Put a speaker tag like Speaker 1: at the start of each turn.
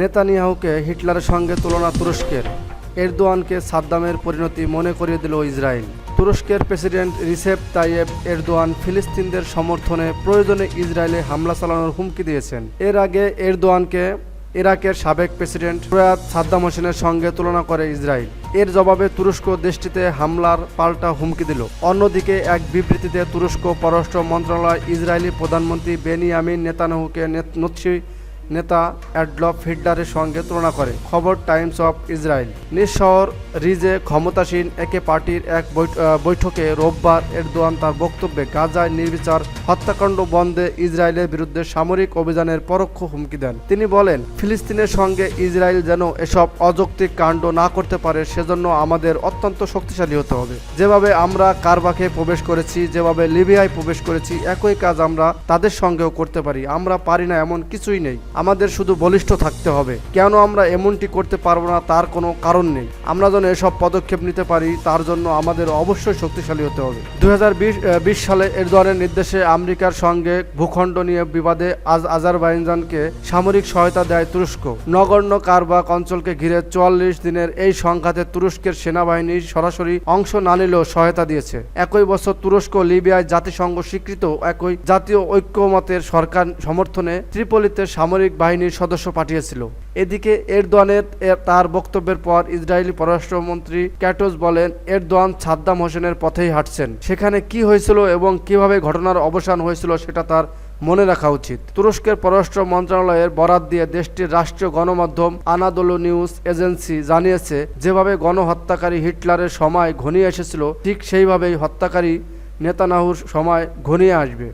Speaker 1: নেতানিয়াহুকে হিটলারের সঙ্গে তুলনা তুরস্কের এরদোয়ানকে সাদ্দামের পরিণতি মনে করিয়ে দিল ইসরায়েল তুরস্কের প্রেসিডেন্ট রিসেপ তাইয়েব এরদোয়ান ফিলিস্তিনদের সমর্থনে প্রয়োজনে ইসরায়েলে হামলা চালানোর হুমকি দিয়েছেন এর আগে এরদোয়ানকে ইরাকের সাবেক প্রেসিডেন্ট প্রয়াত সাদ্দাম হোসেনের সঙ্গে তুলনা করে ইসরায়েল এর জবাবে তুরস্ক দেশটিতে হামলার পাল্টা হুমকি দিল অন্যদিকে এক বিবৃতিতে তুরস্ক পররাষ্ট্র মন্ত্রণালয় ইসরায়েলি প্রধানমন্ত্রী বেনিয়ামিন নেতানহুকে নৎসি নেতা অ্যাডলফ হিটলারের সঙ্গে তুলনা করে খবর টাইমস অফ ইসরায়েল নিঃসর রিজে ক্ষমতাসীন একে পার্টির এক বৈঠকে রোববার এরদোয়ান তার বক্তব্যে গাজায় নির্বিচার হত্যাকাণ্ড বন্ধে ইসরায়েলের বিরুদ্ধে সামরিক অভিযানের পরোক্ষ হুমকি দেন তিনি বলেন ফিলিস্তিনের সঙ্গে ইসরায়েল যেন এসব অযৌক্তিক কাণ্ড না করতে পারে সেজন্য আমাদের অত্যন্ত শক্তিশালী হতে হবে যেভাবে আমরা কারবাকে প্রবেশ করেছি যেভাবে লিবিয়ায় প্রবেশ করেছি একই কাজ আমরা তাদের সঙ্গেও করতে পারি আমরা পারি না এমন কিছুই নেই আমাদের শুধু বলিষ্ঠ থাকতে হবে কেন আমরা এমনটি করতে পারবো না তার কোনো কারণ নেই আমরা যেন এসব পদক্ষেপ নিতে পারি তার জন্য আমাদের অবশ্যই শক্তিশালী হতে হবে দু সালে এর ধরনের নির্দেশে আমেরিকার সঙ্গে ভূখণ্ড নিয়ে বিবাদে আজ আজারবাইজানকে সামরিক সহায়তা দেয় তুরস্ক নগণ্য কারবাক অঞ্চলকে ঘিরে চুয়াল্লিশ দিনের এই সংঘাতে তুরস্কের সেনাবাহিনীর সরাসরি অংশ না নিলেও সহায়তা দিয়েছে একই বছর তুরস্ক লিবিয়ায় জাতিসংঘ স্বীকৃত একই জাতীয় ঐক্যমতের সরকার সমর্থনে ত্রিপলিতে সামরিক সামরিক বাহিনীর সদস্য পাঠিয়েছিল এদিকে এরদোয়ানের তার বক্তব্যের পর ইসরায়েলি পররাষ্ট্রমন্ত্রী ক্যাটোস বলেন এরদোয়ান সাদ্দাম হোসেনের পথেই হাঁটছেন সেখানে কি হয়েছিল এবং কিভাবে ঘটনার অবসান হয়েছিল সেটা তার মনে রাখা উচিত তুরস্কের পররাষ্ট্র মন্ত্রণালয়ের বরাত দিয়ে দেশটির রাষ্ট্রীয় গণমাধ্যম আনাদোলো নিউজ এজেন্সি জানিয়েছে যেভাবে গণহত্যাকারী হিটলারের সময় ঘনিয়ে এসেছিল ঠিক সেইভাবেই হত্যাকারী নেতানাহুর সময় ঘনিয়ে আসবে